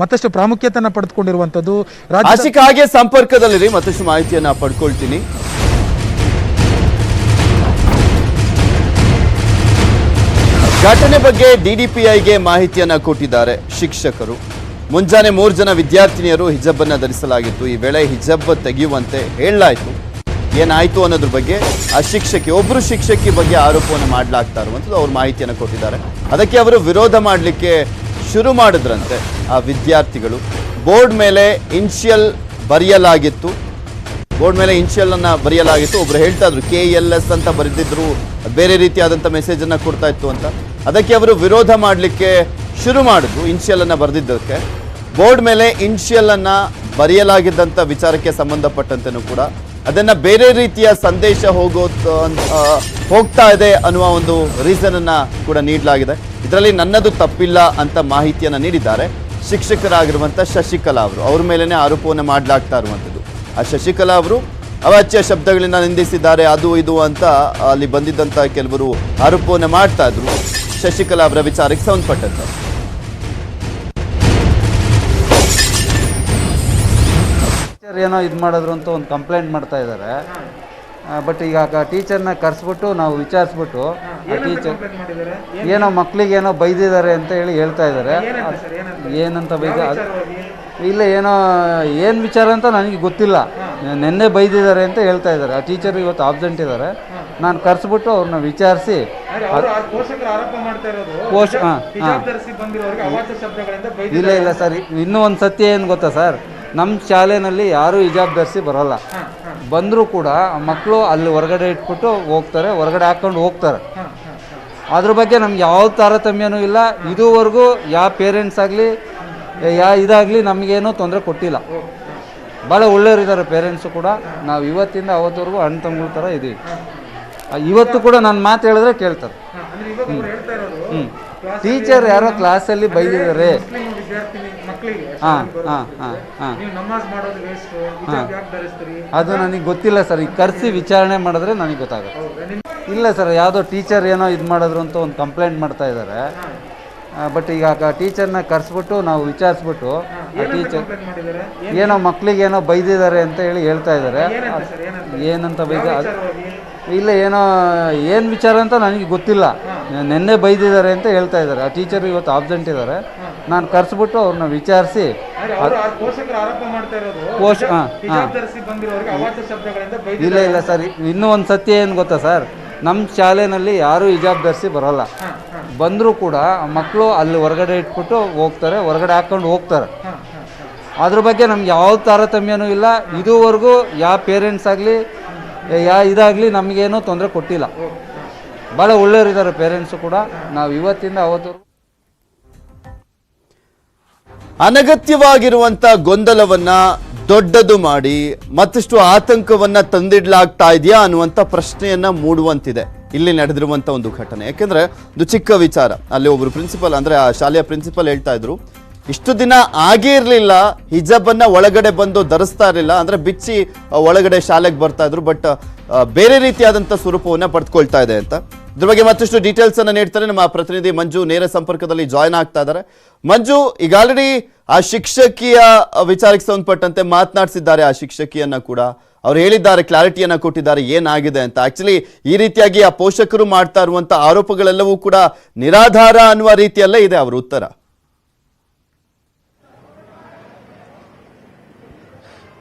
ಮತ್ತಷ್ಟು ಪ್ರಾಮುಖ್ಯತೆಯನ್ನು ಪಡೆದುಕೊಂಡಿರುವಂಥದ್ದು ರಾಜ್ಯ ಹಾಗೆ ಸಂಪರ್ಕದಲ್ಲಿರಿ, ಮತ್ತಷ್ಟು ಮಾಹಿತಿಯನ್ನ ಪಡ್ಕೊಳ್ತೀನಿ. ಘಟನೆ ಬಗ್ಗೆ ಡಿಡಿಪಿಐಗೆ ಮಾಹಿತಿಯನ್ನ ಕೊಟ್ಟಿದ್ದಾರೆ ಶಿಕ್ಷಕರು. ಮುಂಜಾನೆ ಮೂರು ಜನ ವಿದ್ಯಾರ್ಥಿನಿಯರು ಹಿಜಬ್ಬನ್ನು ಧರಿಸಲಾಗಿತ್ತು. ಈ ವೇಳೆ ಹಿಜಬ್ ತೆಗೆಯುವಂತೆ ಹೇಳಲಾಯಿತು. ಏನಾಯ್ತು ಅನ್ನೋದ್ರ ಬಗ್ಗೆ ಆ ಶಿಕ್ಷಕಿ ಒಬ್ಬರು ಶಿಕ್ಷಕಿ ಬಗ್ಗೆ ಆರೋಪವನ್ನು ಮಾಡಲಾಗ್ತಾ ಇರುವಂಥದ್ದು ಅವ್ರು ಮಾಹಿತಿಯನ್ನು ಕೊಟ್ಟಿದ್ದಾರೆ. ಅದಕ್ಕೆ ಅವರು ವಿರೋಧ ಮಾಡಲಿಕ್ಕೆ ಶುರು ಮಾಡಿದ್ರಂತೆ. ವಿದ್ಯಾರ್ಥಿಗಳು. ಬೋರ್ಡ್ ಮೇಲೆ ಇನ್ಷಿಯಲ್ ಬರೆಯಲಾಗಿತ್ತು. ಬೋರ್ಡ್ ಮೇಲೆ ಇನ್ಷಿಯಲನ್ನು ಬರೆಯಲಾಗಿತ್ತು. ಒಬ್ರು ಹೇಳ್ತಾ ಇದ್ರು, ಕೆ ಎಲ್ ಎಸ್ ಅಂತ ಬರೆದಿದ್ರು, ಬೇರೆ ರೀತಿಯಾದಂಥ ಮೆಸೇಜ್ ಅನ್ನ ಕೊಡ್ತಾ ಇತ್ತು ಅಂತ. ಅದಕ್ಕೆ ಅವರು ವಿರೋಧ ಮಾಡಲಿಕ್ಕೆ ಶುರು ಮಾಡಿದ್ರು ಇನ್ಷಿಯಲನ್ನು ಬರೆದಿದ್ದಕ್ಕೆ. ಬೋರ್ಡ್ ಮೇಲೆ ಇನ್ಷಿಯಲನ್ನು ಬರೆಯಲಾಗಿದ್ದಂಥ ವಿಚಾರಕ್ಕೆ ಸಂಬಂಧಪಟ್ಟಂತೆ ಕೂಡ. ಅದನ್ನ ಬೇರೆ ರೀತಿಯ ಸಂದೇಶ ಹೋಗೋ ಹೋಗ್ತಾ ಇದೆ ಅನ್ನುವ ಒಂದು ರೀಸನ್ ಅನ್ನ ಕೂಡ ನೀಡಲಾಗಿದೆ. ಇದರಲ್ಲಿ ನನ್ನದು ತಪ್ಪಿಲ್ಲ ಅಂತ ಮಾಹಿತಿಯನ್ನು ನೀಡಿದ್ದಾರೆ. ಶಿಕ್ಷಕರಾಗಿರುವಂಥ ಶಶಿಕಲಾ ಅವರು. ಅವ್ರ ಮೇಲೇ ಆರೋಪವನ್ನು ಮಾಡಲಾಗ್ತಾ ಇರುವಂಥದ್ದು. ಆ ಶಶಿಕಲಾ ಅವರು ಅವಾಚ್ಯ ಶಬ್ದಗಳಿಂದ ನಿಂದಿಸಿದ್ದಾರೆ, ಅದು ಇದು ಅಂತ ಅಲ್ಲಿ ಬಂದಿದ್ದಂಥ ಕೆಲವರು ಆರೋಪವನ್ನು ಮಾಡ್ತಾ ಇದ್ರು. ಶಶಿಕಲಾ ಅವರ ವಿಚಾರಕ್ಕೆ ಸಂಬಂಧಪಟ್ಟಂತೆ. ಏನೋ ಇದು ಮಾಡಿದ್ರು ಅಂತ ಒಂದು ಕಂಪ್ಲೇಂಟ್ ಮಾಡ್ತಾ ಇದ್ದಾರೆ. ಬಟ್ ಈಗ ಟೀಚರ್ನ ಕರೆಸ್ಬಿಟ್ಟು ನಾವು ವಿಚಾರಿಸ್ಬಿಟ್ಟು ಏನೋ ಮಕ್ಕಳಿಗೆ ಏನೋ ಬೈದಿದ್ದಾರೆ ಅಂತ ಹೇಳಿ ಹೇಳ್ತಾ ಇದ್ದಾರೆ. ಏನಂತ ಬೈದ ಇಲ್ಲ ಏನೋ ಏನು ವಿಚಾರ ಅಂತ ನನಗೆ ಗೊತ್ತಿಲ್ಲ. ನಿನ್ನೆ ಬೈದಿದ್ದಾರೆ ಅಂತ ಹೇಳ್ತಾ ಇದ್ದಾರೆ. ಆ ಟೀಚರ್ ಇವತ್ತು ಆಬ್ಸೆಂಟ್ ಇದ್ದಾರೆ. ನಾನು ಕರೆಸ್ಬಿಟ್ಟು ಅವ್ರನ್ನ ವಿಚಾರಿಸಿ. ಇಲ್ಲ ಇಲ್ಲ ಸರ್ ಇನ್ನೂ ಒಂದು ಸತ್ಯ ಏನು ಗೊತ್ತಾ ಸರ್? ನಮ್ಮ ಶಾಲೆನಲ್ಲಿ ಯಾರೂ ಹಿಜಾಬ್ ಧರಿಸಿ ಬರೋಲ್ಲ ಬಂದರೂ ಕೂಡ ಮಕ್ಕಳು ಅಲ್ಲಿ ಹೊರಗಡೆ ಇಟ್ಬಿಟ್ಟು ಹೋಗ್ತಾರೆ ಹೊರಗಡೆ ಹಾಕ್ಕೊಂಡು ಹೋಗ್ತಾರೆ. ಅದ್ರ ಬಗ್ಗೆ ನಮ್ಗೆ ಯಾವ ತಾರತಮ್ಯನೂ ಇಲ್ಲ. ಇದುವರೆಗೂ ಯಾವ ಪೇರೆಂಟ್ಸ್ ಆಗಲಿ ಯಾ ಇದಾಗಲಿ ನಮಗೇನೂ ತೊಂದರೆ ಕೊಟ್ಟಿಲ್ಲ. ಭಾಳ ಒಳ್ಳೆಯವರಿದ್ದಾರೆ ಪೇರೆಂಟ್ಸು ಕೂಡ. ನಾವು ಇವತ್ತಿಂದ ಅವತ್ತವರೆಗೂ ಅಣ್ಣ ತಮ್ಮಗಳ ಥರ ಇದ್ದೀವಿ ಇವತ್ತು ಕೂಡ ನನ್ನ ಮಾತು ಹೇಳಿದ್ರೆ ಕೇಳ್ತಾರೆ. ಹ್ಞೂ ಟೀಚರ್ ಯಾರೋ ಕ್ಲಾಸಲ್ಲಿ ಬೈದಿದ್ದಾರೆ. ಹಾಂ ಹಾಂ ಹಾಂ ಹಾಂ ನೀವು ನಮಾಜ್ ಮಾಡೋದು ವೇಸ್ಟ್ ಹಿಜಾಬ್ ಯಾಕೆ ಧರಿಸ್ತೀರಿ ಅದು ನನಗೆ ಗೊತ್ತಿಲ್ಲ ಸರ್. ಈಗ ಕರೆಸಿ ವಿಚಾರಣೆ ಮಾಡಿದ್ರೆ ನನಗೆ ಗೊತ್ತಾಗುತ್ತೆ. ಇಲ್ಲ ಸರ್ ಯಾವುದೋ ಟೀಚರ್ ಏನೋ ಇದು ಮಾಡಿದ್ರು ಅಂತ ಒಂದು ಕಂಪ್ಲೇಂಟ್ ಮಾಡ್ತಾ ಇದ್ದಾರೆ ಬಟ್ ಈಗ ಆ ಟೀಚರ್ನ ಕರೆಸ್ಬಿಟ್ಟು ನಾವು ವಿಚಾರಿಸ್ಬಿಟ್ಟು ಆ ಟೀಚರ್ ಕಂಪ್ಲೇಂಟ್ ಮಾಡಿದ್ದಾರೆ? ಏನೋ ಮಕ್ಕಳಿಗೆ ಏನೋ ಬೈದಿದ್ದಾರೆ ಅಂತ ಹೇಳಿ ಹೇಳ್ತಾ ಇದ್ದಾರೆ ಏನಂತ ಸರ್ ಏನಂತ? ಏನಂತ ಬೈದ ಅದ್- ವಿಚಾರವಾಗಿ? ಇಲ್ಲ ಏನೋ ಏನು ವಿಚಾರ ಅಂತ ನನಗೆ ಗೊತ್ತಿಲ್ಲ. ನಿನ್ನೆ ಬೈದಿದ್ದಾರೆ ಅಂತ ಹೇಳ್ತಾ ಇದ್ದಾರೆ ಆ ಟೀಚರ್ ಇವತ್ತು ಆಬ್ಸೆಂಟ್ ಇದ್ದಾರೆ. ನಾನು ಕರೆಸ್ಬಿಟ್ಟು ಅವ್ರನ್ನ ವಿಚಾರಿಸಿ. ಪೋಷ ಇಲ್ಲ ಇಲ್ಲ ಸರ್. ಇನ್ನೂ ಒಂದು ಸತ್ಯ ಏನು ಗೊತ್ತಾ ಸರ್? ನಮ್ಮ ಶಾಲೆನಲ್ಲಿ ಯಾರೂ ಹಿಜಾಬ್ ಧರಿಸಿ ಬರೋಲ್ಲ ಬಂದರೂ ಕೂಡ ಮಕ್ಕಳು ಅಲ್ಲಿ ಹೊರಗಡೆ ಇಟ್ಬಿಟ್ಟು ಹೋಗ್ತಾರೆ ಹೊರಗಡೆ ಹಾಕ್ಕೊಂಡು ಹೋಗ್ತಾರೆ. ಅದ್ರ ಬಗ್ಗೆ ನಮ್ಗೆ ಯಾವ ತಾರತಮ್ಯನೂ ಇಲ್ಲ. ಇದುವರೆಗೂ ಯಾವ ಪೇರೆಂಟ್ಸ್ ಆಗಲಿ ಯಾ ಇದಾಗಲಿ ನಮಗೇನೂ ತೊಂದರೆ ಕೊಟ್ಟಿಲ್ಲ. ಭಾಳ ಒಳ್ಳೆಯವರಿದ್ದಾರೆ ಪೇರೆಂಟ್ಸು ಕೂಡ. ನಾವು ಇವತ್ತಿಂದ ಅವತ್ತವರೆಗೂ ಅನಗತ್ಯವಾಗಿರುವಂತ ಗೊಂದಲವನ್ನ ದೊಡ್ಡದು ಮಾಡಿ ಮತ್ತಷ್ಟು ಆತಂಕವನ್ನ ತಂದಿಡ್ಲಾಗ್ತಾ ಇದೆಯಾ ಅನ್ನುವಂಥ ಪ್ರಶ್ನೆಯನ್ನ ಮೂಡುವಂತಿದೆ. ಇಲ್ಲಿ ನಡೆದಿರುವಂತ ಒಂದು ಘಟನೆ. ಯಾಕೆಂದ್ರೆ ಒಂದು ಚಿಕ್ಕ ವಿಚಾರ. ಅಲ್ಲಿ ಒಬ್ರು ಪ್ರಿನ್ಸಿಪಲ್ ಅಂದ್ರೆ ಆ ಶಾಲೆಯ ಪ್ರಿನ್ಸಿಪಲ್ ಹೇಳ್ತಾ ಇದ್ರು, ಇಷ್ಟು ದಿನ ಆಗೇ ಇರಲಿಲ್ಲ ಹಿಜಬ್ ಅನ್ನ ಒಳಗಡೆ ಬಂದು ಧರಿಸ್ತಾ ಇರಲಿಲ್ಲ. ಅಂದ್ರೆ ಬಿಚ್ಚಿ ಒಳಗಡೆ ಶಾಲೆಗೆ ಬರ್ತಾ ಇದ್ರು ಬಟ್ ಬೇರೆ ರೀತಿಯಾದಂಥ ಸ್ವರೂಪವನ್ನ ಪಡೆದುಕೊಳ್ತಾ ಇದೆ ಅಂತ. ಇದ್ರ ಬಗ್ಗೆ ಮತ್ತಷ್ಟು ಡೀಟೇಲ್ಸ್ ಅನ್ನ ನೀಡ್ತಾರೆ ನಮ್ಮ ಪ್ರತಿನಿಧಿ ಮಂಜು ನೇರ ಸಂಪರ್ಕದಲ್ಲಿ ಜಾಯ್ನ್ ಆಗ್ತಾ ಇದ್ದಾರೆ ಮಂಜು, ಈಗ ಆಲ್ರೆಡಿ ಆ ಶಿಕ್ಷಕಿಯ ವಿಚಾರಕ್ಕೆ ಸಂಬಂಧಪಟ್ಟಂತೆ ಮಾತನಾಡಿಸಿದ್ದಾರೆ ಆ ಶಿಕ್ಷಕಿಯನ್ನ ಕೂಡ. ಅವ್ರು ಹೇಳಿದ್ದಾರೆ ಕ್ಲಾರಿಟಿಯನ್ನ ಕೊಟ್ಟಿದ್ದಾರೆ, ಏನಾಗಿದೆ ಅಂತ. ಆಕ್ಚುಲಿ ಈ ರೀತಿಯಾಗಿ ಆ ಪೋಷಕರು ಮಾಡ್ತಾ ಇರುವಂತಹ ಆರೋಪಗಳೆಲ್ಲವೂ ಕೂಡ ನಿರಾಧಾರ ಅನ್ನುವ ರೀತಿಯಲ್ಲೇ ಇದೆ ಅವರ ಉತ್ತರ.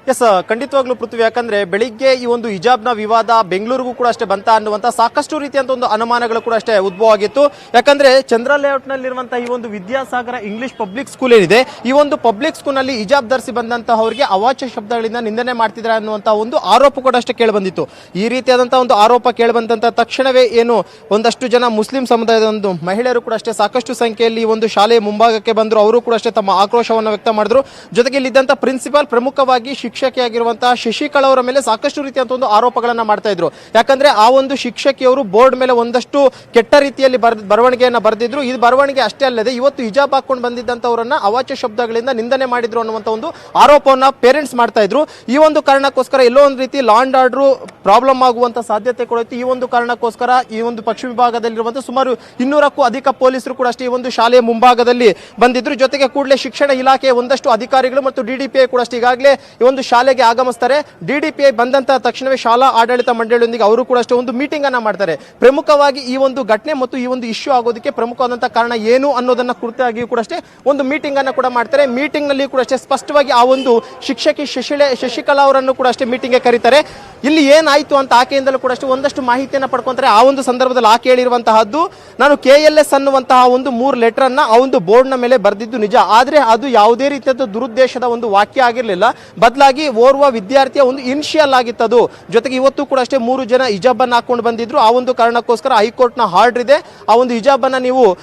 ಎಸ್ ಖಂಡಿತವಾಗ್ಲೂ ಪೃಥ್ವಿ, ಯಾಕಂದ್ರೆ ಬೆಳಿಗ್ಗೆ ಈ ಒಂದು ಹಿಜಾಬ್ನ ವಿವಾದ ಬೆಂಗಳೂರಿಗೂ ಕೂಡ ಅಷ್ಟೇ ಬಂತ ಅನ್ನುವಂತ ಸಾಕಷ್ಟು ರೀತಿಯಂತ ಒಂದು ಅನುಮಾನಗಳು ಕೂಡ ಅಷ್ಟೇ ಉದ್ಭವ ಆಗಿತ್ತು ಯಾಕಂದ್ರೆ ಚಂದ್ರ ಲೇಔಟ್ನಲ್ಲಿರುವಂತಹ ಈ ಒಂದು ವಿದ್ಯಾಸಾಗರ ಇಂಗ್ಲಿಷ್ ಪಬ್ಲಿಕ್ ಸ್ಕೂಲ್ ಏನಿದೆ, ಈ ಒಂದು ಪಬ್ಲಿಕ್ ಸ್ಕೂಲ್ನಲ್ಲಿ ಹಿಜಾಬ್ ಧರಿಸಿ ಬಂದಂತಹವರಿಗೆ ಅವಾಚ್ಯ ಶಬ್ದಗಳಿಂದ ನಿಂದನೆ ಮಾಡ್ತಿದ್ದಾರೆ ಅನ್ನುವಂತಹ ಒಂದು ಆರೋಪ ಕೂಡ ಅಷ್ಟೇ ಕೇಳಿಬಂದಿತ್ತು. ಈ ರೀತಿಯಾದಂತಹ ಒಂದು ಆರೋಪ ಕೇಳಿ ಬಂದಂತ ತಕ್ಷಣವೇ ಏನು ಒಂದಷ್ಟು ಜನ ಮುಸ್ಲಿಂ ಸಮುದಾಯದ ಒಂದು ಮಹಿಳೆಯರು ಕೂಡ ಅಷ್ಟೇ ಸಾಕಷ್ಟು ಸಂಖ್ಯೆಯಲ್ಲಿ ಈ ಒಂದು ಶಾಲೆಯ ಮುಂಭಾಗಕ್ಕೆ ಬಂದರು. ಅವರು ಕೂಡ ಅಷ್ಟೇ ತಮ್ಮ ಆಕ್ರೋಶವನ್ನು ವ್ಯಕ್ತ ಮಾಡಿದ್ರು. ಜೊತೆಗೆ ಇಲ್ಲಿದ್ದಂಥ ಪ್ರಿನ್ಸಿಪಾಲ್ ಪ್ರಮುಖವಾಗಿ ಶಿಕ್ಷಕ ಶಿಕ್ಷಕಿಯಾಗಿರುವಂತಹ ಶಶಿಕಲಾ ಅವರ ಮೇಲೆ ಸಾಕಷ್ಟು ರೀತಿಯಂತ ಒಂದು ಆರೋಪಗಳನ್ನ ಮಾಡ್ತಾ ಇದ್ರು. ಯಾಕಂದ್ರೆ ಆ ಒಂದು ಶಿಕ್ಷಕಿಯವರು ಬೋರ್ಡ್ ಮೇಲೆ ಒಂದಷ್ಟು ಕೆಟ್ಟ ರೀತಿಯಲ್ಲಿ ಬರ್, ಬರವಣಿಗೆಯನ್ನ ಬರೆದಿದ್ರು. ಈ ಬರವಣಿಗೆ ಅಷ್ಟೇ ಅಲ್ಲದೆ ಇವತ್ತು ಹಿಜಾಬ್ ಹಾಕೊಂಡು ಬಂದಿದ್ದಂತವರನ್ನ ಅವಾಚ್ಯ ಶಬ್ದಗಳಿಂದ ನಿಂದನೆ ಮಾಡಿದ್ರು ಅನ್ನುವಂತ ಒಂದು ಆರೋಪವನ್ನ ಪೇರೆಂಟ್ಸ್ ಮಾಡ್ತಾ ಇದ್ರು. ಈ ಒಂದು ಕಾರಣಕ್ಕೋಸ್ಕರ ಎಲ್ಲೋ ಒಂದು ರೀತಿ ಲಾಂಡ್ ಆರ್ಡರ್ ಪ್ರಾಬ್ಲಮ್ ಆಗುವಂತ ಸಾಧ್ಯತೆ ಕೂಡ ಈ ಒಂದು ಕಾರಣಕ್ಕೋಸ್ಕರ ಈ ಒಂದು ಪಶ್ಚಿಮ ವಿಭಾಗದಲ್ಲಿರುವಂತಹ ಸುಮಾರು ಇನ್ನೂರಕ್ಕೂ ಅಧಿಕ ಪೊಲೀಸರು ಕೂಡ ಅಷ್ಟೇ ಈ ಒಂದು ಶಾಲೆಯ ಮುಂಭಾಗದಲ್ಲಿ ಬಂದಿದ್ರು. ಜೊತೆಗೆ ಕೂಡಲೇ ಶಿಕ್ಷಣ ಇಲಾಖೆಯ ಒಂದಷ್ಟು ಅಧಿಕಾರಿಗಳು ಮತ್ತು ಡಿಡಿಪಿಐ ಕೂಡ ಅಷ್ಟೇ. ಈಗಾಗಲೇ ಈ ಒಂದು ಶಾಲೆಗೆ ಆಗಮಿಸ್ತಾರೆ. ಡಿಡಿಪಿಐ ಬಂದಂತಹ ತಕ್ಷಣವೇ ಶಾಲಾ ಆಡಳಿತ ಮಂಡಳಿಯೊಂದಿಗೆ ಅವರು ಕೂಡ ಅಷ್ಟೇ ಒಂದು ಮೀಟಿಂಗ್ ಅನ್ನ ಮಾಡ್ತಾರೆ. ಪ್ರಮುಖವಾಗಿ ಈ ಒಂದು ಘಟನೆ ಮತ್ತು ಈ ಒಂದು ಇಶ್ಯೂ ಆಗೋದಕ್ಕೆ ಪ್ರಮುಖವಾದಂತಹ ಕಾರಣ ಏನು ಅನ್ನೋದನ್ನ ಕುರಿತಾಗಿಯೂ ಕೂಡ ಅಷ್ಟೇ ಒಂದು ಮೀಟಿಂಗ್ ಅನ್ನ ಕೂಡ ಮಾಡ್ತಾರೆ. ಮೀಟಿಂಗ್ನಲ್ಲಿ ಕೂಡ ಅಷ್ಟೇ ಸ್ಪಷ್ಟವಾಗಿ ಆ ಒಂದು ಶಿಕ್ಷಕಿ ಶಶಿಳೆ ಶಶಿಕಲಾ ಅವರನ್ನು ಕೂಡ ಅಷ್ಟೇ ಮೀಟಿಂಗ್ಗೆ ಕರೀತಾರೆ. ಇಲ್ಲಿ ಏನಾಯ್ತು ಅಂತ ಆಕೆಯಿಂದಲೂ ಕೂಡ ಅಷ್ಟೇ ಒಂದಷ್ಟು ಮಾಹಿತಿಯನ್ನ ಪಡ್ಕೊಂತಾರೆ. ಆ ಒಂದು ಸಂದರ್ಭದಲ್ಲಿ ಆಕೆ ಹೇಳಿರುವಂತಹದ್ದು, ನಾನು ಕೆ ಎಲ್ ಎಸ್ ಅನ್ನುವಂತಹ ಒಂದು ಮೂರು ಲೆಟರ್ ಅನ್ನ ಆ ಒಂದು ಬೋರ್ಡ್ನ ಮೇಲೆ ಬರೆದಿದ್ದು ನಿಜ. ಆದ್ರೆ ಅದು ಯಾವುದೇ ರೀತಿಯಾದ ದುರುದ್ದೇಶದ ಒಂದು ವಾಕ್ಯ ಆಗಿರಲಿಲ್ಲ. ಬದಲಾಗಿ ಓರ್ವ ವಿದ್ಯಾರ್ಥಿಯ ಒಂದು ಇನಿಷಿಯಲ್ ಅದು ಜೊತೆಗೆ ಇವತ್ತು ಕೂಡ ಅಷ್ಟೇ ಮೂರು ಜನ ಹಿಜಾಬ್ ಅನ್ನ ಹಾಕೊಂಡು ಬಂದಿದ್ರು. ಆ ಒಂದು ಕಾರಣಕ್ಕೋಸ್ಕರ ಹೈಕೋರ್ಟ್ನ ಆರ್ಡರ್ ಇದೆ. ಆ ಒಂದು ಹಿಜಾಬ್ ಅನ್ನ ನೀವು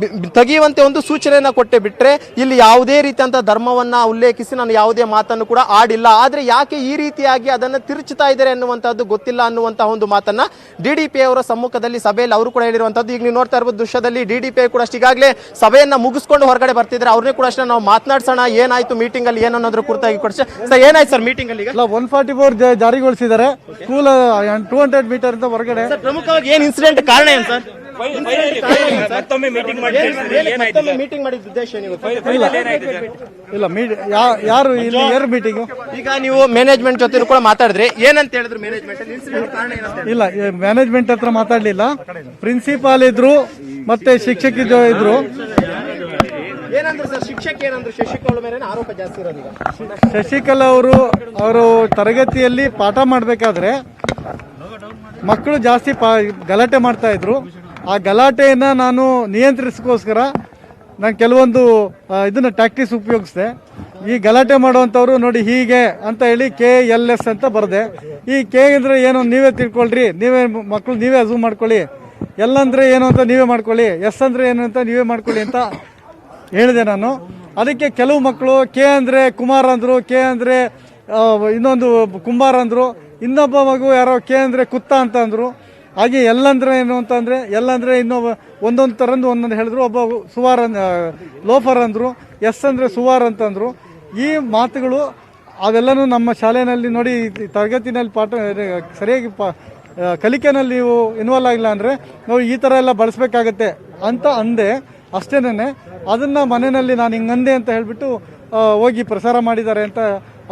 ಬಿ- ತೆಗೆಯುವಂತೆ ಒಂದು ಸೂಚನೆಯನ್ನು ಕೊಟ್ಟೆ ಬಿಟ್ಟರೆ ಇಲ್ಲಿ ಯಾವುದೇ ರೀತಿಯಂತ ಧರ್ಮವನ್ನ ಉಲ್ಲೇಖಿಸಿ ನಾನು ಯಾವುದೇ ಮಾತನ್ನು ಕೂಡ ಆಡಿಲ್ಲ. ಆದ್ರೆ ಯಾಕೆ ಈ ರೀತಿಯಾಗಿ ಅದನ್ನು ತಿರುಚುತ್ತಾ ಇದ್ದಾರೆ ಅನ್ನುವಂಥದ್ದು ಗೊತ್ತಿಲ್ಲ ಅನ್ನುವಂತಹ ಒಂದು ಮಾತನ್ನ ಪಿ ಅವರ ಸಮ್ಮುಖದಲ್ಲಿ ಸಭೆಯಲ್ಲಿ ಅವರು ಕೂಡ ಹೇಳಿರುವಂಥದ್ದು. ಈಗ ನೀವು ನೋಡ್ತಾ ಇರ್ಬೋದು ದೃಶ್ಯದಲ್ಲಿ ಡಿ ಡಿ ಪಿ ಕೂಡ ಅಷ್ಟು ಈಗಾಗಲೇ ಸಭೆಯನ್ನ ಮುಗಿಸ್ಕೊಂಡು ಹೊರಗಡೆ ಬರ್ತಿದ್ರೆ ಅವ್ರನ್ನೇ ಕೂಡ ಅಷ್ಟೇ ನಾವು ಮಾತನಾಡ್ಸೋಣ. ಏನಾಯ್ತು ಮೀಟಿಂಗ್ ಅಲ್ಲಿ ಏನು ಅನ್ನೋದ್ರ ಕುರಿತಾಗಿ ಕೊಡ್ಸೆ. ಸರ್ ಏನಾಯ್ತು ಸರ್ ಮೀಟಿಂಗ್ ಅಲ್ಲಿ ಈಗ? ಇಲ್ಲ ಒನ್ ಫಾರ್ಟಿ ಫೋರ್ ಜಾರಿಗೊಳಿಸಿದ್ದಾರೆ. ಸ್ಕೂಲ್ ಟೂ ಹಂಡ್ರೆಡ್ ಮೀಟರ್ ಅಂತ ಹೊರಗಡೆ. ಸರ್ ಪ್ರಮುಖವಾಗಿ ಏನ್ ಇನ್ಸಿಡೆಂಟ್ ಕಾರಣ ಏನು ಸರ್? ಮತ್ತೊಮ್ಮೆ ಮೀಟಿಂಗ್ ಮಾಡಿ ಮೀಟಿಂಗ್ ಮಾಡಿದ ಉದ್ದೇಶ ಏನು ಇಲ್ಲ ಯಾರು ಇಲ್ಲಿ ಏರ್ ಮೀಟಿಂಗ್ ಈಗ ನೀವು ಮ್ಯಾನೇಜ್ಮೆಂಟ್ ಜೊತೆ ಕೂಡ ಮಾತಾಡಿದ್ರಿ. ಏನಂತ ಹೇಳಿದ್ರು ಮ್ಯಾನೇಜ್ಮೆಂಟ್ ಇನ್ಸಿಡೆಂಟ್ ಕಾರಣ ಏನಂತ ಇಲ್ಲ ಮ್ಯಾನೇಜ್ಮೆಂಟ್ ಹತ್ರ ಮಾತಾಡ್ಲಿಲ್ಲ. ಪ್ರಿನ್ಸಿಪಾಲ್ ಇದ್ರು ಮತ್ತೆ ಶಿಕ್ಷಕಿ ಜೊ- ಇದ್ರು. ಏನಂದ್ರೆ ಶಿಕ್ಷಕ ಶಶಿಕಲಾ ಅವರು ಅವರು ತರಗತಿಯಲ್ಲಿ ಪಾಠ ಮಾಡಬೇಕಾದ್ರೆ ಮಕ್ಕಳು ಜಾಸ್ತಿ ಗಲಾಟೆ ಮಾಡ್ತಾ ಇದ್ರು. ಆ ಗಲಾಟೆಯನ್ನು ನಾನು ನಿಯಂತ್ರಿಸೋಸ್ಕರ ನಾನು ಕೆಲವೊಂದು ಇದನ್ನ ಟ್ಯಾಕ್ಟಿಸ್ ಉಪಯೋಗಿಸಿದೆ. ಈ ಗಲಾಟೆ ಮಾಡುವಂಥವ್ರು ನೋಡಿ ಹೀಗೆ ಅಂತ ಹೇಳಿ ಕೆ ಎಲ್ ಎಸ್ ಅಂತ ಬರದೆ. ಈ ಕೆ ಅಂದ್ರೆ ಏನು ನೀವೇ ತಿಳ್ಕೊಳ್ರಿ, ನೀವೇ ಮಕ್ಕಳು ನೀವೇ ಅಸೂಮ್ ಮಾಡ್ಕೊಳ್ಳಿ. ಎಲ್ ಅಂದ್ರೆ ಏನು ಅಂತ ನೀವೇ ಮಾಡ್ಕೊಳ್ಳಿ, ಎಸ್ ಅಂದ್ರೆ ಏನು ಅಂತ ನೀವೇ ಮಾಡ್ಕೊಳ್ಳಿ ಅಂತ ಹೇಳಿದೆ ನಾನು. ಅದಕ್ಕೆ ಕೆಲವು ಮಕ್ಕಳು ಕೆ ಅಂದರೆ ಕುಮಾರ್ ಅಂದರು, ಕೆ ಅಂದರೆ ಇನ್ನೊಂದು ಕುಂಬಾರ್ ಅಂದರು, ಇನ್ನೊಬ್ಬ ಮಗು ಯಾರೋ ಕೆ ಅಂದರೆ ಕುತ್ತ ಅಂತ ಅಂದರು. ಹಾಗೆ ಎಲ್ಲಂದ್ರೆ ಏನು ಅಂತಂದ್ರೆ ಎಲ್ಲಂದರೆ ಇನ್ನೊಬ್ಬ ಒಂದೊಂದು ಥರಂದು ಒಂದೊಂದು ಹೇಳಿದ್ರು, ಒಬ್ಬ ಸುವಾರ್ ಲೋಫರ್ ಅಂದರು, ಎಸ್ ಅಂದರೆ ಸುವಾರ್ ಅಂತಂದರು ಈ ಮಾತುಗಳು ಅವೆಲ್ಲನೂ ನಮ್ಮ ಶಾಲೆಯಲ್ಲಿ ನೋಡಿ ತರಗತಿನಲ್ಲಿ ಪಾಠ ಸರಿಯಾಗಿ ಪಾ ಕಲಿಕೆನಲ್ಲಿ ನೀವು ಇನ್ವಾಲ್ವ್ ಆಗಿಲ್ಲ ಅಂದರೆ ನಾವು ಈ ಥರ ಎಲ್ಲ ಬಳಸಬೇಕಾಗತ್ತೆ ಅಂತ ಅಂದೆ. ಅಷ್ಟೇನೆ ಅದನ್ನ ಮನೆಯಲ್ಲಿ ನಾನು ಹಿಂಗಂದೆ ಅಂತ ಹೇಳಿಬಿಟ್ಟು ಹೋಗಿ ಪ್ರಸಾರ ಮಾಡಿದ್ದಾರೆ ಅಂತ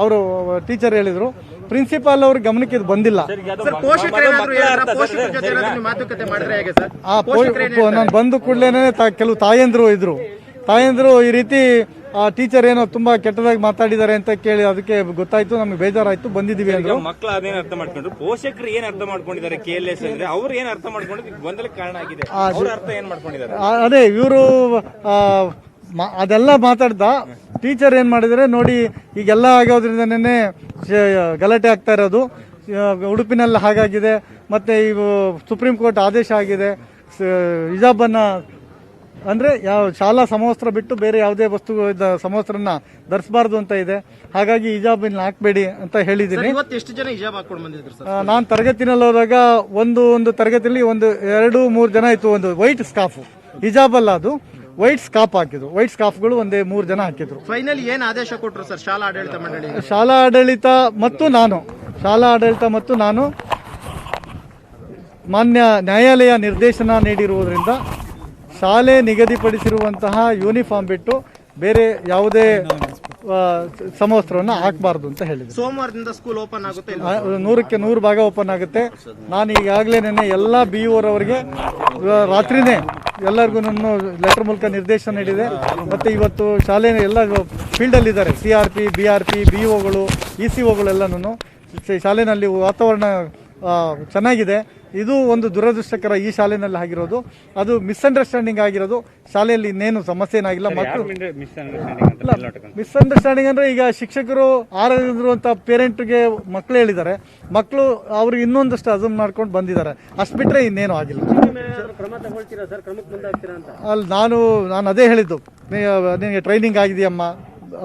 ಅವರು ಟೀಚರ್ ಹೇಳಿದರು. ಪ್ರಿನ್ಸಿಪಾಲ್ ಅವ್ರ ಗಮನಕ್ಕೆ ಇದು ಬಂದಿಲ್ಲ. ಸರ್ ಪೋಷಕರು ಏನಾದ್ರು ಹೇಳಿದ್ರಾ? ಜೊತೆ ಏನಾದ್ರು ನೀವು ಮಾತುಕತೆ ಮಾಡಿದ್ರೆ ಹೇಗೆ ಸರ್? ಆ ನಾನು ಬಂದು ಕೂಡಲೇ ಕೆಲವು ತಾಯಂದ್ರು ಇದ್ರು. ತಾಯಂದ್ರು ಈ ರೀತಿ ಆ ಟೀಚರ್ ಏನೋ ತುಂಬಾ ಕೆಟ್ಟದಾಗಿ ಮಾತಾಡಿದ್ದಾರೆ ಅಂತ ಕೇಳಿ ಅದಕ್ಕೆ ಗೊತ್ತಾಯ್ತು ನಮ್ಗೆ ಬೇಜಾರಾಯ್ತು ಬಂದಿದೀವಿ ಅಂದ್ರೆ. ಮಕ್ಕಳು ಅದೇನ್ ಅರ್ಥ ಮಾಡ್ಕೊಂಡ್ರು? ಪೋಷಕರು ಏನ್ ಅರ್ಥ ಮಾಡ್ಕೊಂಡಿದ್ದಾರೆ ಕೆ ಎಲ್ ಎಸ್ ಅಂದ್ರೆ? ಅವ್ರು ಏನ್ ಅರ್ಥ ಮಾಡ್ಕೊಂಡಿದ್ದು? ಗೊಂದಲಕ್ಕೆ ಕಾರಣ ಆಗಿದೆ. ಅವ್ರ ಅರ್ಥ ಏನ್ ಮಾಡ್ಕೊಂಡಿದ್ದಾರೆ? ಅದೇ ಇವರು ಅದೆಲ್ಲ ಮಾತಾಡ್ದ. ಟೀಚರ್ ಏನ್ ಮಾಡಿದರೆ ನೋಡಿ ಈಗೆಲ್ಲ ಆಗೋದ್ರಿಂದನೇ ಗಲಾಟೆ ಆಗ್ತಾ ಇರೋದು. ಉಡುಪಿನಲ್ಲಿ ಹಾಗಾಗಿದೆ. ಮತ್ತೆ ಇವು ಸುಪ್ರೀಂ ಕೋರ್ಟ್ ಆದೇಶ ಆಗಿದೆ. ಹಿಜಾಬನ್ನ ಅಂದ್ರೆ ಯಾವ ಶಾಲಾ ಸಮವಸ್ತ್ರ ಬಿಟ್ಟು ಬೇರೆ ಯಾವುದೇ ವಸ್ತು ಸಮವಸ್ತ್ರನ ಧರಿಸಬಾರ್ದು ಅಂತ ಇದೆ. ಹಾಗಾಗಿ ಹಿಜಾಬ್ ಇಲ್ಲಿ ಹಾಕಬೇಡಿ ಅಂತ ಹೇಳಿದ್ದೀನಿ. ಎಷ್ಟು ಜನ ಹಿಜಾಬ್ ಹಾಕೊಂಡು ಬಂದಿದ್ರು ಸರ್? ನಾನು ತರಗತಿನಲ್ಲಿ ಹೋದಾಗ ಒಂದು ಒಂದು ತರಗತಿಯಲ್ಲಿ ಒಂದು ಎರಡು ಮೂರು ಜನ ಇತ್ತು ಒಂದು ವೈಟ್ ಸ್ಕಾಫ್. ಹಿಜಾಬ್ ಅಲ್ಲ ಅದು. ವೈಟ್ ಸ್ಕಾಫ್ ಹಾಕಿದ್ರು. ವೈಟ್ ಸ್ಕಾಫ್ಗಳು ಒಂದೇ ಮೂರು ಜನ ಹಾಕಿದ್ರು. ಫೈನಲ್ ಏನು ಆದೇಶ ಕೊಟ್ಟರು ಸರ್ ಶಾಲಾ ಆಡಳಿತ ಮಂಡಳಿ ಶಾಲಾ ಆಡಳಿತ ಮತ್ತು ನಾನು. ಶಾಲಾ ಆಡಳಿತ ಮತ್ತು ನಾನು ಮಾನ್ಯ ನ್ಯಾಯಾಲಯ ನಿರ್ದೇಶನ ನೀಡಿರುವುದರಿಂದ ಶಾಲೆ ನಿಗದಿಪಡಿಸಿರುವಂತಹ ಯೂನಿಫಾರ್ಮ್ ಬಿಟ್ಟು ಬೇರೆ ಯಾವುದೇ ಸಮವಸ್ತ್ರವನ್ನು ಹಾಕಬಾರ್ದು ಅಂತ ಹೇಳಿದ್ರು. ಸೋಮವಾರದಿಂದ ಸ್ಕೂಲ್ ಓಪನ್ ಆಗುತ್ತೆ ನೂರಕ್ಕೆ ನೂರು ಭಾಗ ಓಪನ್ ಆಗುತ್ತೆ. ನಾನು ಈಗಾಗಲೇ ನೆನೆ ಎಲ್ಲ ಬಿ ಅವರವರಿಗೆ ರಾತ್ರಿನೇ ಎಲ್ಲರಿಗೂ ನಾನು ಲೆಟರ್ ಮೂಲಕ ನಿರ್ದೇಶನ ನೀಡಿದೆ. ಮತ್ತು ಇವತ್ತು ಶಾಲೆ ಎಲ್ಲ ಫೀಲ್ಡಲ್ಲಿದ್ದಾರೆ. C R P B R P B ಒಗಳು ಇ ಸಿ ಒಗಳೆಲ್ಲನೂ ಶಾಲೆಯಲ್ಲಿ ವಾತಾವರಣ ಚೆನ್ನಾಗಿದೆ. ಇದು ಒಂದು ದುರದೃಷ್ಟಕರ ಈ ಶಾಲೆನಲ್ಲಿ ಆಗಿರೋದು. ಅದು ಮಿಸ್ಅಂಡರ್ಸ್ಟ್ಯಾಂಡಿಂಗ್ ಆಗಿರೋದು. ಶಾಲೆಯಲ್ಲಿ ಇನ್ನೇನು ಸಮಸ್ಯೆ ಏನಾಗಿಲ್ಲ ಮಕ್ಕಳು ಮಿಸ್ಅಂಡರ್ಸ್ಟ್ಯಾಂಡಿಂಗ್ ಅಂದ್ರೆ ಈಗ ಶಿಕ್ಷಕರು ಅಂತ ಪೇರೆಂಟ್ಗೆ ಮಕ್ಕಳು ಹೇಳಿದ್ದಾರೆ. ಮಕ್ಕಳು ಅವ್ರಿಗೆ ಇನ್ನೊಂದಷ್ಟು ಅಸಮ್ ಮಾಡ್ಕೊಂಡು ಬಂದಿದ್ದಾರೆ. ಅಷ್ಟು ಬಿಟ್ಟರೆ ಇನ್ನೇನು ಆಗಿಲ್ಲ. ಅಲ್ಲಿ ನಾನು ನಾನು ಅದೇ ಹೇಳಿದ್ದು. ನಿಮಗೆ ನಿನಗೆ ಟ್ರೈನಿಂಗ್ ಆಗಿದೆಯಮ್ಮ.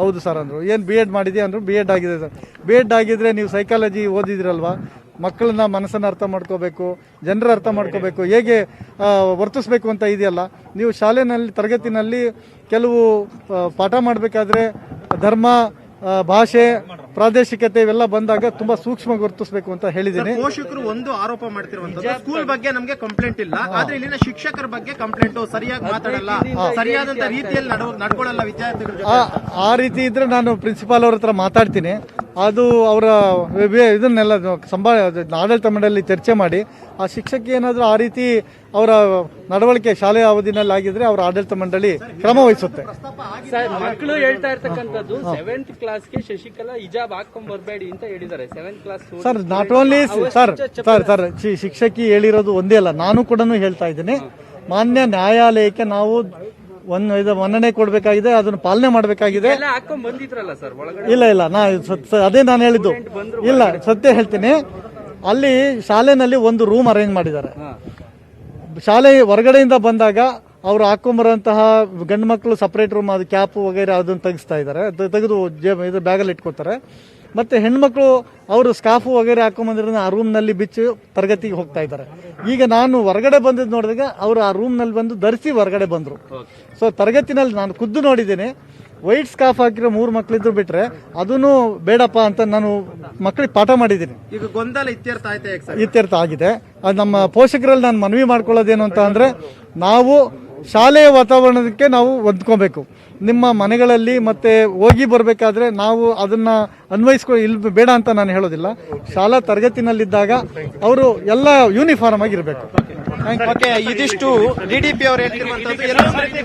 ಹೌದು ಸರ್ ಅಂದರು. ಏನು ಬಿ ಎಡ್ ಮಾಡಿದೆ ಅಂದರು? ಬಿ ಎಡ್ ಆಗಿದೆ ಸರ್ ಬಿ ಎಡ್ ಆಗಿದ್ರೆ ನೀವು ಸೈಕಾಲಜಿ ಓದಿದಿರಲ್ವಾ? ಮಕ್ಕಳನ್ನ ಮನಸ್ಸನ್ನು ಅರ್ಥ ಮಾಡ್ಕೋಬೇಕು ಜನರ ಅರ್ಥ ಮಾಡ್ಕೋಬೇಕು ಹೇಗೆ ಆ, ವರ್ತಿಸ್ಬೇಕು ಅಂತ ಇದೆಯಲ್ಲ ನೀವು ಶಾಲೆನಲ್ಲಿ ತರಗತಿನಲ್ಲಿ ಕೆಲವು ಪಾಠ ಮಾಡಬೇಕಾದ್ರೆ ಧರ್ಮ ಭಾಷೆ ಪ್ರಾದೇಶಿಕತೆ ಇವೆಲ್ಲ ಬಂದಾಗ ತುಂಬಾ ಸೂಕ್ಷ್ಮ ಗುರುತಿಸಬೇಕು ಅಂತ ಹೇಳಿದ್ದೀನಿ. ಪೋಷಕರು ಒಂದು ಆರೋಪ ಮಾಡ್ತಿರುವಂತದ್ದು ಸ್ಕೂಲ್ ಬಗ್ಗೆ ನಮಗೆ ಕಂಪ್ಲೇಂಟ್ ಇಲ್ಲ. ಆದ್ರೆ ಇಲ್ಲಿನ ಶಿಕ್ಷಕರ ಬಗ್ಗೆ ಕಂಪ್ಲೇಂಟ್ ಸರಿಯಾಗಿ ಮಾತಾಡಲ್ಲ. ಸರಿಯಾದಂತ ರೀತಿಯಲ್ಲಿ ನಡ್ಕೊಳ್ಳಲ್ಲ ವಿದ್ಯಾರ್ಥಿಗಳು ಜೊತೆ. ಆ ಆ ರೀತಿ ಇದ್ರೆ ನಾನು ಪ್ರಿನ್ಸಿಪಾಲ್ ಅವ್ರ ಹತ್ರ ಮಾತಾಡ್ತೀನಿ. ಅದು ಅವರ ಇದನ್ನೆಲ್ಲ ಸಂಭಾ ಆಡಳಿತ ಮಂಡಳಿ ಚರ್ಚೆ ಮಾಡಿ ಆ ಶಿಕ್ಷಕಿ ಏನಾದರೂ ಆ ರೀತಿ ಅವರ ನಡವಳಿಕೆ ಶಾಲೆಯ ಅವಧಿನಲ್ಲಿ ಆಗಿದ್ರೆ ಅವರ ಆಡಳಿತ ಮಂಡಳಿ ಕ್ರಮ ವಹಿಸುತ್ತೆ. ಸರ್ ಮಕ್ಕಳು ಹೇಳ್ತಾ ಇರ್ತಕ್ಕಂಥದ್ದು ಸೆವೆಂತ್ ಕ್ಲಾಸ್ಗೆ ಶಶಿಕಲಾ ಹಿಜಾಬ್ ಹಾಕೊಂಡ್ ಬರಬೇಡಿ ಅಂತ ಹೇಳಿದ್ದಾರೆ. Seventh class sir not only sir sir sir ಶಿಕ್ಷಕಿ ಹೇಳಿರೋದು ಒಂದೇ ಅಲ್ಲ ನಾನು ಕೂಡ ಹೇಳ್ತಾ ಇದ್ದೀನಿ. ಮಾನ್ಯ ನ್ಯಾಯಾಲಯಕ್ಕೆ ನಾವು ಒಂದು ಇದು ಮನ್ನಣೆ ಕೊಡಬೇಕಾಗಿದೆ ಅದನ್ನು ಪಾಲನೆ ಮಾಡಬೇಕಾಗಿದೆ. ಇಲ್ಲ ಇಲ್ಲ ನಾ ಅದೇ ನಾನು ಹೇಳಿದ್ದು. ಇಲ್ಲ ಸತ್ಯ ಹೇಳ್ತೀನಿ. ಅಲ್ಲಿ ಶಾಲೆನಲ್ಲಿ ಒಂದು ರೂಮ್ ಅರೇಂಜ್ ಮಾಡಿದ್ದಾರೆ. ಶಾಲೆ ಹೊರಗಡೆಯಿಂದ ಬಂದಾಗ ಅವರು ಹಾಕೊಂಬರೋಂತಹ ಗಂಡು ಮಕ್ಕಳು ಸಪ್ರೇಟ್ ರೂಮ್ ಅದು ಕ್ಯಾಪ್ ವಗೈರೆ ಅದನ್ನು ತೆಗಿಸ್ತಾ ಇದ್ದಾರೆ. ಅದು ತೆಗೆದು ಜೇಬ್ ಇದು ಬ್ಯಾಗಲ್ಲಿ ಇಟ್ಕೋತಾರೆ ಮತ್ತೆ ಹೆಣ್ಮಕ್ಳು ಅವರು ಸ್ಕಾಫು ವಗೇರೆ ಹಾಕೊಂಬಂದಿರೋದನ್ನ ಆ ರೂಮ್ನಲ್ಲಿ ಬಿಚ್ಚು ತರಗತಿಗೆ ಹೋಗ್ತಾ ಇದ್ದಾರೆ. ಈಗ ನಾನು ಹೊರಗಡೆ ಬಂದಿದ್ದು ನೋಡಿದಾಗ ಅವರು ಆ ರೂಮ್ನಲ್ಲಿ ಬಂದು ಧರಿಸಿ ಹೊರಗಡೆ ಬಂದರು. ಸೊ ತರಗತಿನಲ್ಲಿ ನಾನು ಖುದ್ದು ನೋಡಿದ್ದೀನಿ. ವೈಟ್ ಸ್ಕಾಫ್ ಹಾಕಿರೋ ಮೂರು ಮಕ್ಕಳಿದ್ರು ಬಿಟ್ರೆ ಅದನ್ನು ಬೇಡಪ್ಪ ಅಂತ ನಾನು ಮಕ್ಕಳಿಗೆ ಪಾಠ ಮಾಡಿದ್ದೀನಿ. ಈಗ ಗೊಂದಲ ಇತ್ಯರ್ಥ ಇತ್ಯರ್ಥ ಆಗಿದೆ. ಅದು ನಮ್ಮ ಪೋಷಕರಲ್ಲಿ ನಾನು ಮನವಿ ಮಾಡ್ಕೊಳ್ಳೋದೇನು ಅಂತ ಅಂದರೆ ನಾವು ಶಾಲೆಯ ವಾತಾವರಣಕ್ಕೆ ನಾವು ಹೊಂದ್ಕೋಬೇಕು. ನಿಮ್ಮ ಮನೆಗಳಲ್ಲಿ ಮತ್ತೆ ಹೋಗಿ ಬರಬೇಕಾದ್ರೆ ನಾವು ಅದನ್ನ ಅನ್ವಯಿಸ್ಕೊ ಇಲ್ ಬೇಡ ಅಂತ ನಾನು ಹೇಳೋದಿಲ್ಲ. ಶಾಲಾ ತರಗತಿನಲ್ಲಿದ್ದಾಗ ಅವರು ಎಲ್ಲ ಯೂನಿಫಾರ್ಮ್ ಆಗಿರಬೇಕು. ಇದಿಷ್ಟು ಡಿಡಿಪಿ ಅವರು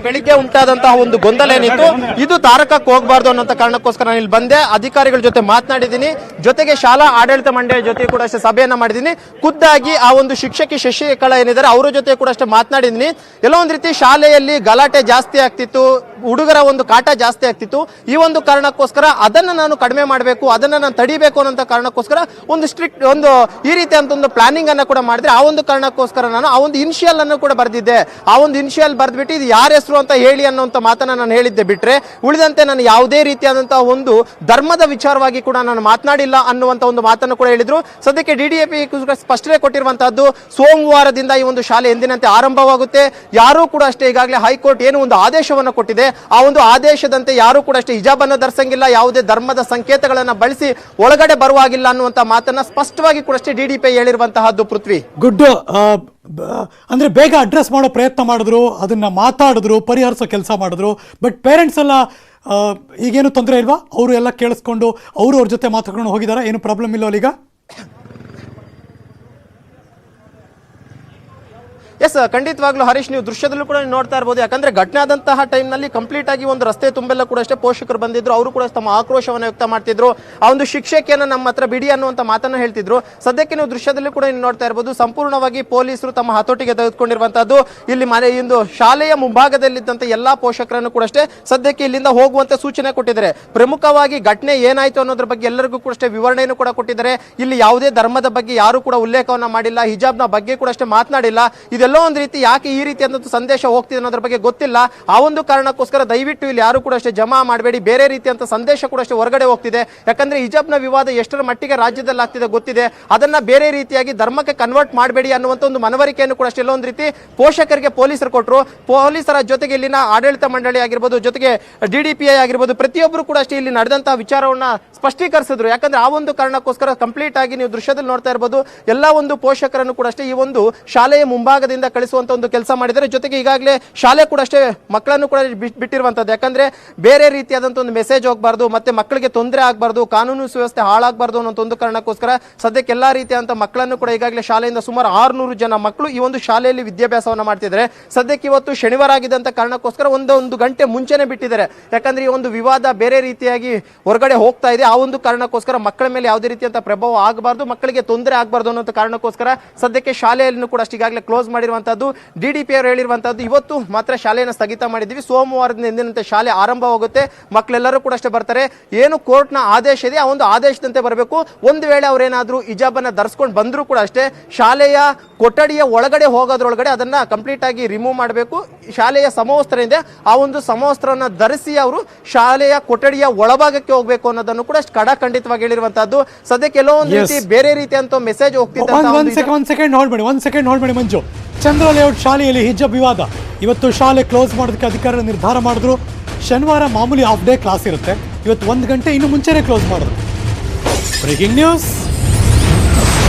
ಬೆಳಿಗ್ಗೆ ಉಂಟಾದಂತಹ ಒಂದು ಗೊಂದಲ ಏನಿತ್ತು? ಇದು ತಾರಕಕ್ಕೆ ಹೋಗಬಾರ್ದು ಅನ್ನೋ ಕಾರಣಕ್ಕೋಸ್ಕರ ನಾನು ಇಲ್ಲಿ ಬಂದೆ. ಅಧಿಕಾರಿಗಳ ಜೊತೆ ಮಾತನಾಡಿದ್ದೀನಿ. ಜೊತೆಗೆ ಶಾಲಾ ಆಡಳಿತ ಮಂಡಳಿ ಜೊತೆ ಕೂಡ ಅಷ್ಟೇ ಸಭೆಯನ್ನ ಮಾಡಿದ್ದೀನಿ. ಖುದ್ದಾಗಿ ಆ ಒಂದು ಶಿಕ್ಷಕಿ ಶಶಿಕಲಾ ಏನಿದ್ದಾರೆ, ಅವರ ಜೊತೆ ಕೂಡ ಅಷ್ಟೇ ಮಾತನಾಡಿದ್ದೀನಿ. ಎಲ್ಲೋ ಒಂದ್ ರೀತಿ ಶಾಲೆಯಲ್ಲಿ ಗಲಾಟೆ ಜಾಸ್ತಿ ಆಗ್ತಿತ್ತು. ಹುಡುಗರ ಒಂದು ಕಾಟ ಜಾಸ್ತಿ ಆಗ್ತಿತ್ತು. ಈ ಒಂದು ಕಾರಣಕ್ಕೋಸ್ಕರ ಅದನ್ನ ನಾನು ಕಡಿಮೆ ಮಾಡಬೇಕು, ಅದನ್ನ ನಾನು ತಡಿಬೇಕು ಅನ್ನೋ ಕಾರಣಕ್ಕೋಸ್ಕರ ಒಂದು ಸ್ಟ್ರಿಕ್ಟ್ ಒಂದು ಈ ರೀತಿ ಅಂತ ಒಂದು ಪ್ಲಾನಿಂಗ್ ಅನ್ನ ಕೂಡ ಮಾಡಿದ್ರೆ ಆ ಒಂದು ಕಾರಣಕ್ಕೋಸ್ಕರ ನಾನು ಆ ಒಂದು ಇನಿಷಿಯಲ್ ಅನ್ನು ಕೂಡ ಬರೆದಿದ್ದೆ. ಆ ಒಂದು ಇನಿಷಿಯಲ್ ಬರೆದ್ಬಿಟ್ಟು ಇದು ಯಾರ ಹೆಸರು ಅಂತ ಹೇಳಿ ಅನ್ನುವಂತ ಮಾತನ್ನ ನಾನು ಹೇಳಿದ್ದೆ ಬಿಟ್ರೆ, ಉಳಿದಂತೆ ನಾನು ಯಾವುದೇ ರೀತಿಯಾದಂತಹ ಒಂದು ಧರ್ಮದ ವಿಚಾರವಾಗಿ ಕೂಡ ನಾನು ಮಾತನಾಡಿಲ್ಲ ಅನ್ನುವಂತ ಒಂದು ಮಾತನ್ನು ಕೂಡ ಹೇಳಿದ್ರು. ಸದ್ಯಕ್ಕೆ ಡಿ ಡಿ ಡಿಡಿಎಪಿ ಸ್ಪಷ್ಟನೆ ಕೊಟ್ಟಿರುವಂತಹದ್ದು, ಸೋಮವಾರದಿಂದ ಈ ಒಂದು ಶಾಲೆ ಎಂದಿನಂತೆ ಆರಂಭವಾಗುತ್ತೆ. ಯಾರೂ ಕೂಡ ಅಷ್ಟೇ ಈಗಾಗಲೇ ಹೈಕೋರ್ಟ್ ಏನು ಒಂದು ಆದೇಶವನ್ನು ಕೊಟ್ಟಿದೆ. ಆ ಒಂದು ಆದೇಶದಂತೆ ಯಾರು ಕೂಡ ಅಷ್ಟೇ ಹಿಜಾಬನ್ನು ಧರಿಸಂಗಿಲ್ಲ, ಯಾವುದೇ ಧರ್ಮದ ಸಂಕೇತಗಳನ್ನು ಬಳಸಿ ಒಳಗಡೆ ಬರುವಾಗಿಲ್ಲ ಅನ್ನುವಂತ ಮಾತನ್ನ ಸ್ಪಷ್ಟವಾಗಿ ಕೂಡ ಅಷ್ಟೇ ಡಿಡಿಪಿ ಹೇಳಿರುವಂತಹದ್ದು ಪೃಥ್ವಿ. ಗುಡ್ ಅಂದ್ರೆ ಬೇಗ ಅಡ್ರೆಸ್ ಮಾಡೋ ಪ್ರಯತ್ನ ಮಾಡಿದ್ರು, ಅದನ್ನ ಮಾತಾಡಿದ್ರು, ಪರಿಹರಿಸೋ ಕೆಲಸ ಮಾಡಿದ್ರು ಬಟ್ ಪೇರೆಂಟ್ಸ್ ಎಲ್ಲ ಈಗೇನು ತೊಂದರೆ ಇಲ್ವಾ? ಅವರು ಎಲ್ಲ ಕೇಳಿಸ್ಕೊಂಡು, ಅವರು ಅವ್ರ ಜೊತೆ ಮಾತಾಡ್ಕೊಂಡು ಹೋಗಿದಾರ? ಏನು ಪ್ರಾಬ್ಲಮ್ ಇಲ್ಲ ಈಗ? ಎಸ್ ಖಂಡಿತವಾಗ್ಲೂ ಹರೀಶ್, ನೀವು ದೃಶ್ಯದಲ್ಲೂ ಕೂಡ ನೋಡ್ತಾ ಇರ್ಬೋದು. ಯಾಕಂದ್ರೆ ಘಟನೆ ಆದಂತಹ ಟೈಮ್ನಲ್ಲಿ ಕಂಪ್ಲೀಟ್ ಆಗಿ ಒಂದು ರಸ್ತೆ ತುಂಬೆಲ್ಲ ಕೂಡ ಅಷ್ಟೇ ಪೋಷಕರು ಬಂದಿದ್ರು. ಅವರು ಕೂಡ ತಮ್ಮ ಆಕ್ರೋಶವನ್ನು ವ್ಯಕ್ತ ಮಾಡ್ತಿದ್ರು. ಆ ಒಂದು ಶಿಕ್ಷಕಿಯನ್ನು ನಮ್ಮ ಹತ್ರ ಬಿಡಿ ಅನ್ನುವಂತ ಮಾತನ್ನ ಹೇಳ್ತಿದ್ರು. ಸದ್ಯಕ್ಕೆ ನೀವು ದೃಶ್ಯದಲ್ಲಿ ಕೂಡ ನೋಡ್ತಾ ಇರಬಹುದು ಸಂಪೂರ್ಣವಾಗಿ ಪೊಲೀಸರು ತಮ್ಮ ಹತೋಟಿಗೆ ತೆಗೆದುಕೊಂಡಿರುವಂತಹದ್ದು ಇಲ್ಲಿ ಮನೆ ಇಂದು ಶಾಲೆಯ ಮುಂಭಾಗದಲ್ಲಿದ್ದಂತ ಎಲ್ಲಾ ಪೋಷಕರನ್ನು ಕೂಡ ಅಷ್ಟೇ ಸದ್ಯಕ್ಕೆ ಇಲ್ಲಿಂದ ಹೋಗುವಂತೆ ಸೂಚನೆ ಕೊಟ್ಟಿದ್ದಾರೆ. ಪ್ರಮುಖವಾಗಿ ಘಟನೆ ಏನಾಯ್ತು ಅನ್ನೋದ್ರ ಬಗ್ಗೆ ಎಲ್ಲರಿಗೂ ಕೂಡ ಅಷ್ಟೇ ವಿವರಣೆಯನ್ನು ಕೂಡ ಕೊಟ್ಟಿದ್ದಾರೆ. ಇಲ್ಲಿ ಯಾವುದೇ ಧರ್ಮದ ಬಗ್ಗೆ ಯಾರು ಕೂಡ ಉಲ್ಲೇಖವನ್ನ ಮಾಡಿಲ್ಲ. ಹಿಜಾಬ್ನ ಬಗ್ಗೆ ಕೂಡ ಅಷ್ಟೇ ಮಾತನಾಡಿಲ್ಲ. ಇದೆಲ್ಲೋ ಒಂದು ರೀತಿ ಯಾಕೆ ಈ ರೀತಿ ಅಂತ ಸಂದೇಶ ಹೋಗ್ತಿದೆ ಅನ್ನೋದ್ರ ಬಗ್ಗೆ ಗೊತ್ತಿಲ್ಲ. ಆ ಒಂದು ಕಾರಣಕ್ಕೋಸ್ಕರ ದಯವಿಟ್ಟು ಇಲ್ಲಿ ಯಾರು ಕೂಡ ಅಷ್ಟೇ ಜಮಾ ಮಾಡಬೇಡಿ. ಬೇರೆ ರೀತಿಯಂತ ಸಂದೇಶ ಕೂಡ ಅಷ್ಟೇ ಹೊರಗಡೆ ಹೋಗ್ತಿದೆ. ಯಾಕಂದ್ರೆ ಹಿಜಾಬ್ನ ವಿವಾದ ಎಷ್ಟರ ಮಟ್ಟಿಗೆ ರಾಜ್ಯದಲ್ಲಿ ಆಗ್ತಿದೆ ಗೊತ್ತಿದೆ. ಅದನ್ನ ಬೇರೆ ರೀತಿಯಾಗಿ ಧರ್ಮಕ್ಕೆ ಕನ್ವರ್ಟ್ ಮಾಡಬೇಡಿ ಅನ್ನುವಂಥ ಒಂದು ಮನವರಿಕೆಯನ್ನು ಕೂಡ ಅಷ್ಟೇ ಎಲ್ಲೊಂದು ರೀತಿ ಪೋಷಕರಿಗೆ ಪೊಲೀಸರು ಕೊಟ್ಟರು ಪೊಲೀಸರ ಜೊತೆಗೆ ಇಲ್ಲಿನ ಆಡಳಿತ ಮಂಡಳಿ ಆಗಿರ್ಬೋದು, ಜೊತೆಗೆ ಡಿಡಿಪಿಐ ಆಗಿರ್ಬೋದು ಪ್ರತಿಯೊಬ್ಬರು ಕೂಡ ಅಷ್ಟೇ ಇಲ್ಲಿ ನಡೆದಂತಹ ವಿಚಾರವನ್ನ ಸ್ಪಷ್ಟೀಕರಿಸಿದ್ರು. ಯಾಕಂದ್ರೆ ಆ ಒಂದು ಕಾರಣಕ್ಕೋಸ್ಕರ ಕಂಪ್ಲೀಟ್ ಆಗಿ ನೀವು ದೃಶ್ಯದಲ್ಲಿ ನೋಡ್ತಾ ಇರ್ಬೋದು. ಎಲ್ಲ ಒಂದು ಪೋಷಕರನ್ನು ಕೂಡ ಅಷ್ಟೇ ಈ ಒಂದು ಶಾಲೆಯ ಮುಂಭಾಗದಿಂದ ಕಳಿಸುವಂತ ಒಂದು ಕೆಲಸ ಮಾಡಿದ್ದಾರೆ ಜೊತೆಗೆ ಈಗಾಗಲೇ ಶಾಲೆ ಕೂಡ ಅಷ್ಟೇ ಮಕ್ಕಳನ್ನು ಕೂಡ ಬಿಟ್- ಬಿಟ್ಟಿರುವಂತದ್ದು. ಯಾಕಂದ್ರೆ ಬೇರೆ ರೀತಿಯಾದಂಥ ಒಂದು ಮೆಸೇಜ್ ಹೋಗಬಾರ್ದು, ಮತ್ತೆ ಮಕ್ಕಳಿಗೆ ತೊಂದರೆ ಆಗಬಾರ್ದು, ಕಾನೂನು ಸುವ್ಯವಸ್ಥೆ ಹಾಳಾಗಬಾರ್ದು ಅನ್ನೋ ಒಂದು ಕಾರಣಕ್ಕೋಸ್ಕರ ಸದ್ಯಕ್ಕೆ ಎಲ್ಲಾ ರೀತಿಯಾದಂಥ ಮಕ್ಕಳನ್ನು ಕೂಡ ಈಗಾಗಲೇ ಶಾಲೆಯಿಂದ ಸುಮಾರು ಆರುನೂರು ಜನ ಮಕ್ಕಳು ಈ ಒಂದು ಶಾಲೆಯಲ್ಲಿ ವಿದ್ಯಾಭ್ಯಾಸವನ್ನು ಮಾಡ್ತಿದ್ದಾರೆ. ಸದ್ಯಕ್ಕೆ ಇವತ್ತು ಶನಿವಾರ ಆಗಿದೆ ಅಂತ ಕಾರಣಕ್ಕೋಸ್ಕರ ಒಂದು ಒಂದು ಗಂಟೆ ಮುಂಚೆನೆ ಬಿಟ್ಟಿದ್ದಾರೆ. ಯಾಕಂದ್ರೆ ಈ ಒಂದು ವಿವಾದ ಬೇರೆ ರೀತಿಯಾಗಿ ಹೊರಗಡೆ ಹೋಗ್ತಾ ಇದೆ. ಆ ಒಂದು ಕಾರಣಕ್ಕೋಸ್ಕರ ಮಕ್ಕಳ ಮೇಲೆ ಯಾವುದೇ ರೀತಿಯಂತ ಪ್ರಭಾವ ಆಗಬಾರ್ದು, ಮಕ್ಕಳಿಗೆ ತೊಂದರೆ ಆಗಬಾರ್ದು ಅನ್ನೋ ಕಾರಣಕ್ಕೋಸ್ಕರ ಸದ್ಯಕ್ಕೆ ಶಾಲೆಯನ್ನು ಕೂಡ ಅಷ್ಟು ಈಗಾಗಲೇ ಕ್ಲೋಸ್ ಮಾಡಿರುವ ಹೇಳಿರುವಂತದ್ದು ಡಿಡಿಪಿ ಅವರು ಹೇಳಿರುವಂತದ್ದು ಇವತ್ತು ಮಾತ್ರ ಶಾಲೆಯನ್ನು ಸ್ಥಗಿತ ಮಾಡಿದ್ದೀವಿ. ಸೋಮವಾರದಿಂದ ಎಂದಿನಂತೆ ಶಾಲೆ ಆರಂಭವಾಗುತ್ತೆ ಮಕ್ಕಳೆಲ್ಲರೂ ಕೂಡ ಅಷ್ಟೇ ಬರ್ತಾರೆ. ಏನು ಕೋರ್ಟ್ನ ಆದೇಶ ಇದೆ ಆ ಒಂದು ಆದೇಶದಂತೆ ಬರಬೇಕು. ಒಂದು ವೇಳೆ ಅವರೇನಾದ್ರೂ ಇಜಾಬನ್ನ ಧರಿಸ್ಕೊಂಡು ಬಂದರೂ ಕೂಡ ಅಷ್ಟೇ ಶಾಲೆಯ ಕೊಠಡಿಯ ಒಳಗಡೆ ಹೋಗೋದ್ರೊಳಗಡೆ ಅದನ್ನ ಕಂಪ್ಲೀಟ್ ಆಗಿ ರಿಮೂವ್ ಮಾಡಬೇಕು. ಶಾಲೆಯ ಸಮವಸ್ತ್ರ ಇದೆ. ಆ ಒಂದು ಸಮವಸ್ತ್ರನ ಧರಿಸಿ ಅವರು ಶಾಲೆಯ ಕೊಠಡಿಯ ಒಳಭಾಗಕ್ಕೆ ಹೋಗಬೇಕು ಅನ್ನೋದನ್ನು ಕೂಡ ಅಷ್ಟು ಕಡಾಖಂಡಿತವಾಗಿ ಹೇಳಿರುವಂತಹದ್ದು. ಸದ್ಯಕ್ಕೆ ಎಲ್ಲೋ ಒಂದು ರೀತಿ ಬೇರೆ ರೀತಿ ಅಂತ ಮೆಸೇಜ್ ಹೋಗ್ತಿದ್ದ ಒಂದ್ ಒಂದ್ ಸೆಕೆಂಡ್ ಒಂದ್ ಸೆಕೆಂಡ್ ನೋಡ್ಬೇಡಿ ಒಂದ್ ಸೆಕೆಂಡ್ ನೋಡ್ಬೇಡಿ ಮಂಜು. ಚಂದ್ರ ಲೇಔಟ್ ಶಾಲೆಯಲ್ಲಿ ಹಿಜಬ್ ವಿವಾದ. ಇವತ್ತು ಶಾಲೆ ಕ್ಲೋಸ್ ಮಾಡೋದಕ್ಕೆ ಅಧಿಕಾರಿಗಳು ನಿರ್ಧಾರ ಮಾಡಿದ್ರು. ಶನಿವಾರ ಮಾಮೂಲಿ ಹಾಫ್ ಡೇ ಕ್ಲಾಸ್ ಇರುತ್ತೆ. ಇವತ್ತು ಒಂದು ಗಂಟೆ ಇನ್ನು ಮುಂಚೆನೇ ಕ್ಲೋಸ್ ಮಾಡಿದ್ರು ಬ್ರೇಕಿಂಗ್ ನ್ಯೂಸ್